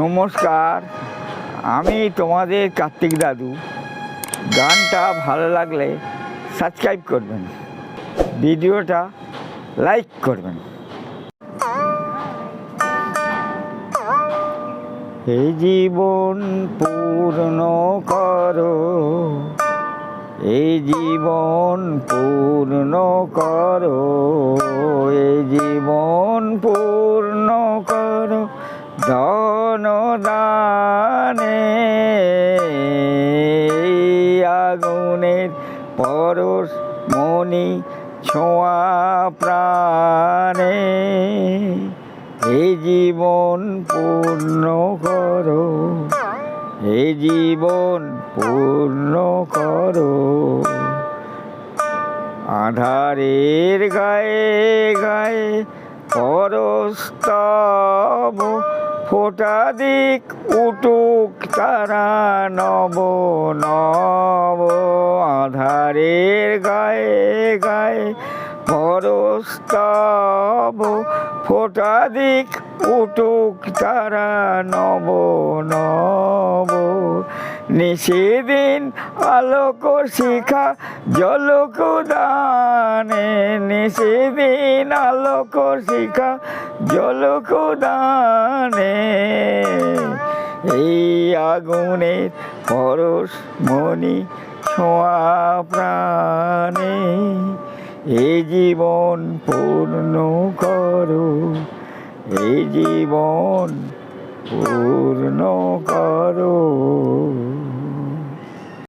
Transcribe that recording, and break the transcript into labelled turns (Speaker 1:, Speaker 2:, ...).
Speaker 1: নমস্কার, আমি তোমাদের কার্তিক দাদু। গানটা ভালো লাগলে সাবস্ক্রাইব করবেন, ভিডিওটা লাইক করবেন। এই জীবন পূর্ণ করো এই জীবন পূর্ণ করো এই জীবন পূর্ণ করো। ধন দানে আগুনের পরশ মনি ছোঁয়া প্রাণে। এই জীবন পূর্ণ করো, এই জীবন পূর্ণ করো। আধারের গায়ে গায়ে পরস্তব ফোটা দিক উটুক তারা নব নব আধারের গায়ে গায়ে পরস্তব ফোটাদিক উটুক তারা নব নব নিষেদিন আলোক শিখা জলক দানে নিষেদিন আলোক শিখা জলক দানে এই আগুনের পরশ মনি ছোঁয়া প্রাণে। এই জীবন পূর্ণ করো এই জীবন পূর্ণ করো।